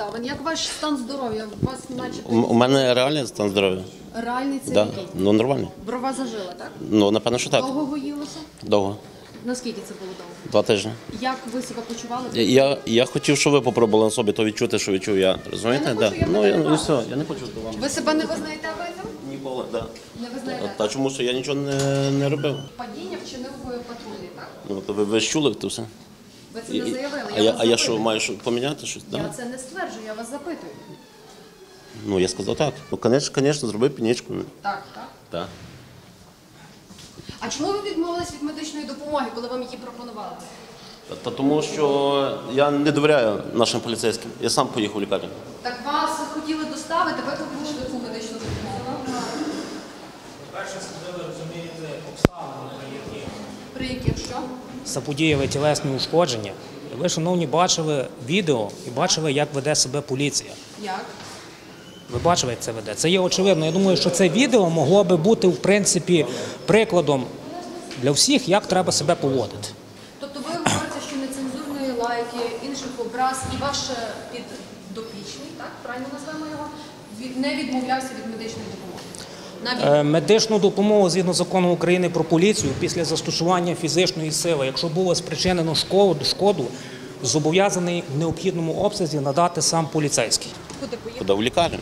обставин. Як ваш стан здоров'я? У вас начебто У мене реальний стан здоров'я. реальний це Да. який? Ну нормальний. Брова зажила, так? Ну напевно, що так. Довго гоїлося? Довго. Наскільки це було довго? Два тижні. Як ви себе почували? Я, я, хотів, щоб ви попробували на собі то відчути, що відчув я. Розумієте? Я не хочу, я ну я ну, і все, я не хочу до вам. Ви себе не визнаєте винним? Ніколи, да. Не визнаєте? Та чому що я нічого не, не робив? Падіння вчинив ви патрульний, так? Ну то ви, ви ж чули то все. Ви це не і- заявили. а я, вас а я що, запитую. маю що поміняти щось? Да? Я це не стверджую, я вас запитую. Ну я сказав так. Ну, звісно, зробив пінічку. Так, так. Так. А чому ви відмовились від медичної допомоги, коли вам її пропонували? Та, та тому що я не довіряю нашим поліцейським. Я сам поїхав в лікарню. Так вас хотіли доставити, швидку медичну допомогу. Перше, ви розумієте обставини, при яких При яких що? заподіяли тілесні ушкодження. Ви, шановні, бачили відео і бачили, як веде себе поліція. Як? Ви бачили, як це веде. Це є очевидно. Я думаю, що це відео могло би бути в принципі прикладом для всіх, як треба себе поводити. Тобто ви говорите, що нецензурної лайки, інших образ і ваш е, піддопічний, так? Правильно назвемо його? Не відмовлявся від медичної допомоги. Е, Медичну допомогу згідно закону України про поліцію після застосування фізичної сили, якщо було спричинено шкоду, зобов'язаний в необхідному обсязі надати сам поліцейський. Куди в лікарню?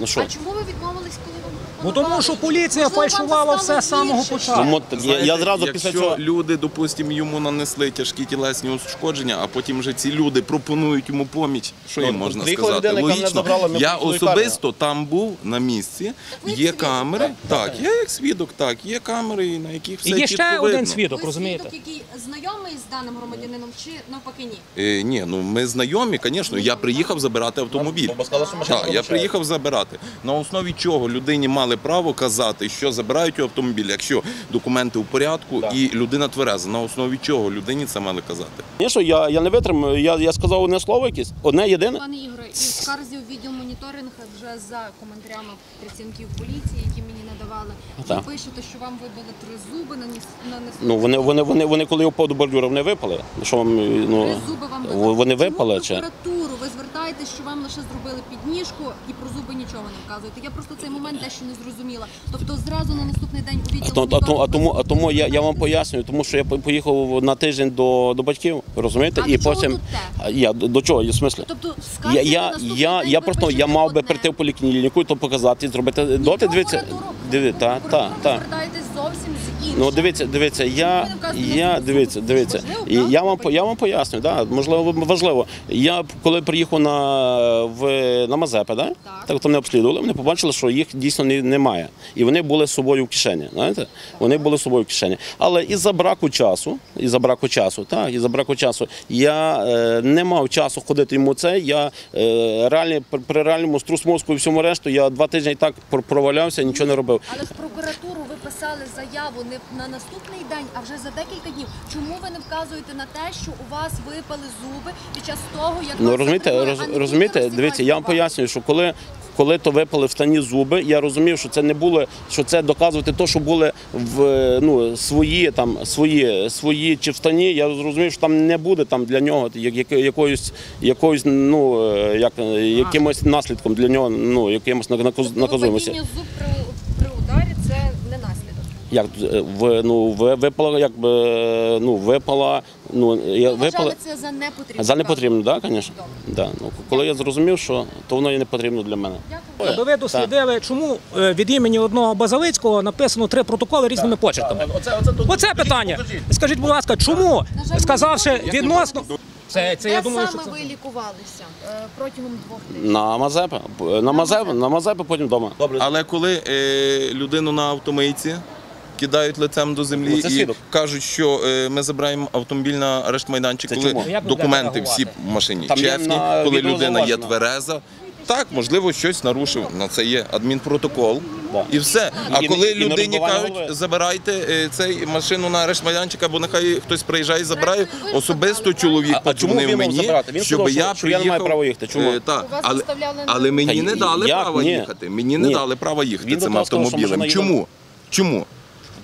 Ну що? А чому ви відмовились, коли вам Ну тому що поліція Можливо, вам фальшувала стало все з самого початку. Ну, от, я, я Знаєте, зразу якщо після цього. люди, допустимо, йому нанесли тяжкі тілесні ушкодження, а потім вже ці люди пропонують йому поміч. Що Ну, їм можна приїхала сказати? людина, яка мене Логічно. забрала, ми я поїхали в особисто там був на місці. ви Є свідок, камери. Так, я як свідок, так, є камери, на яких все І є чітко ще один видно. свідок, Ви розумієте? свідок, який знайомий з даним громадянином, чи навпаки ні? Е, ні, ну ми знайомі, звісно. Я приїхав забирати автомобіль. Бо сказали, що машина Так, я приїхав забирати. На основі чого людині мали право казати, що забирають у автомобіль, якщо документи у порядку і людина твереза. На основі чого людині це мали казати? Ні, що я, я не витримав, я, я сказав одне слово якесь, одне єдине. Пане Ігоре, і в скарзі у відділ моніторинг вже за коментарями працівників поліції, які мені надавали, Так. ви пишете, що вам вибили три зуби, наніс нанесли. Ну вони, вони, вони, вони коли упав до бордюра, вони випали. Що вам ну Три зуби вам вибили. вони випали Чому чи? Ви звертаєтесь, що вам лише зробили підніжку і про зуби нічого не вказуєте. Я просто цей момент дещо не зрозуміла. Тобто зразу на наступний день у відділ А, то, а, тому, а тому я, я вам пояснюю, тому що я поїхав на тиждень до, до батьків, розумієте? А і до чого потім тут те? Я до, до чого? В смислі? Тобто Я, на я, я, я просто я мав би прийти в поліклініку і то показати, зробити доти. Дивіться, диви, та, та, та. Ну дивіться, дивіться, я, не я дивіться, дивіться. І я вам я вам поясню, да, можливо, важливо. Я коли приїхав на в на Мазепи, да? Так. то мене обслідували, вони побачили, що їх дійсно немає. І вони були з собою в кишені. Знаєте? Вони були з собою в кишені. Але із-за браку часу, із-за браку часу, так, із-за браку часу, я е, не мав часу ходити йому це. Я е, реально при, реальному струс мозку і всьому решту, я два тижні і так пр- провалявся, нічого не робив. Але в прокуратуру ви писали заяву не на наступний день, а вже за декілька днів. Чому ви не вказуєте на те, що у вас випали зуби під час того, як Ну розумієте, роз, розумієте, дивіться, я вам пояснюю, що коли. Коли то випали в стані зуби, я розумів, що це не було, що це доказувати те, що були в ну свої там свої свої чи в стані. Я зрозумів, що там не буде там для нього як, як- якоюсь якоюсь ну е, як е, якимось наслідком для нього, ну якимось Тобто зуб Як е, в ну ви- випала, якби ну випала, ну я випала. це за непотрібне. За непотрібно, так, звісно. Да. Ну, коли я зрозумів, що то воно і не потрібно для мене. Аби ви дослідили, чому е, від імені одного Базалицького написано три протоколи різними почерками. Оце, оце, тут- Оце питання. Скажіть, будь ласка, чому, сказавши відносно. Це, це Де я думаю, що саме це. ви лікувалися е, протягом двох тижнів? На Мазепи. На Мазепи, на Мазепи, потім вдома. Добре. Але коли е, людину на автомийці кидають лицем до землі це і свідок. кажуть, що е, ми забираємо автомобіль на арешт майданчик, Це коли чому? Документи всі реагувати? в машині Там є чесні, на коли відео людина є зауважено. твереза. Так, можливо, щось нарушив. На це є адмінпротокол. Да. І все. А І- коли і не людині розбивання кажуть, голови. забирайте е, цей машину на арешт майданчик, або нехай хтось приїжджає і забирає. Особисто чоловік А- а чому подзвонив мав мені, забирати? Він щоб сказав, я що- що я не маю приїхав. права їхати. Чому? Е, вас але, виставляли на- але мені Та не дали як? права Ні. їхати. Мені не Ні. дали права їхати Він цим того сказав, що автомобілем. машина Чому? Чому?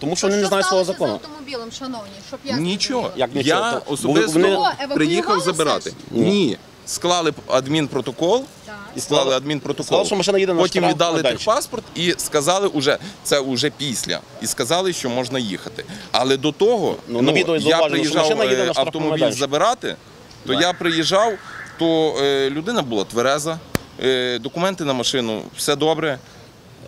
Тому що вони не знають свого сталося закону. з автомобілем, шановні, щоб я Нічого. зрозуміла? Як нічого? Я То- особисто вони- евакуювали приїхав забирати. ж? Ні. склали адмінпротокол. Так. І склали адмінпротокол. Сказали, що машина їде на Потім штраф віддали майданчик. техпаспорт і сказали уже це вже після. І сказали, що можна їхати. Але до того, Ну, на відео я зауважено, що приїжджав машина їде на е, штрафний автомобіль майданчик. забирати, то я приїжджав, то е, людина була твереза, е, документи на машину, все добре.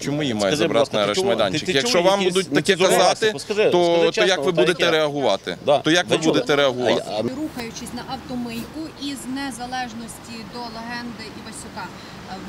Чому її має Скажи, будь забрати ласка, на ти майданчик? ти Якщо вам якісь будуть таке казати. Скажи, то, скажи то чесно, як ви та будете яке? реагувати? Да. То як ви будете реагувати? Рухаючись на автомийку із незалежності до легенди Івасюка,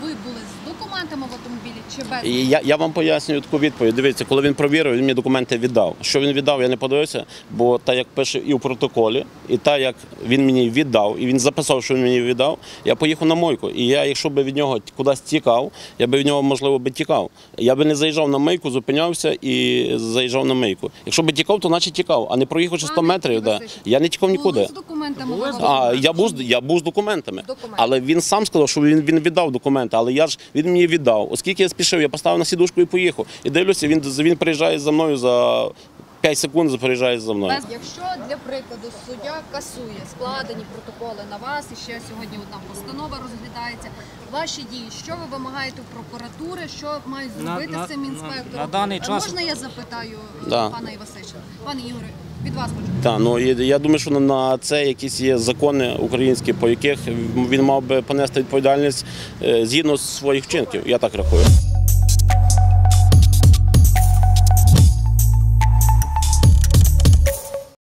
ви були з документами в автомобілі чи без? І я, я вам пояснюю таку відповідь. Дивіться, коли він провірив, він мені документи віддав. Що він віддав, я не подивився, бо так як пише і в протоколі, і так як він мені віддав, і він записав, що він мені віддав, я поїхав на мойку. І я, якщо би від нього кудись тікав, я би від нього можливо би тікав. Я би не заїжджав на мийку, зупинявся і заїжджав на мийку. Якщо би тікав, то наче тікав, а не проїхавши 100 метрів. Да. Я не тікав нікуди. Були з документами А я був з- я був з документами, Документи. але він сам сказав, що він, він віддав документи, але я ж він мені віддав. Оскільки я спішив, я поставив на сідушку і поїхав. І дивлюся, він він приїжджає за мною за 5 секунд, приїжджає за мною. Якщо для прикладу суддя касує складені протоколи на вас, і ще сьогодні одна постанова розглядається. Ваші дії, що ви вимагаєте в прокуратури, що мають зробити на- з цим на- інспектором? на даний час- можна я запитаю Да. пана Івасича? Пане Ігоре, від вас хочу. Так, ну я думаю, що на це якісь є закони українські, по яких він мав би понести відповідальність е, згідно своїх вчинків. Я так рахую.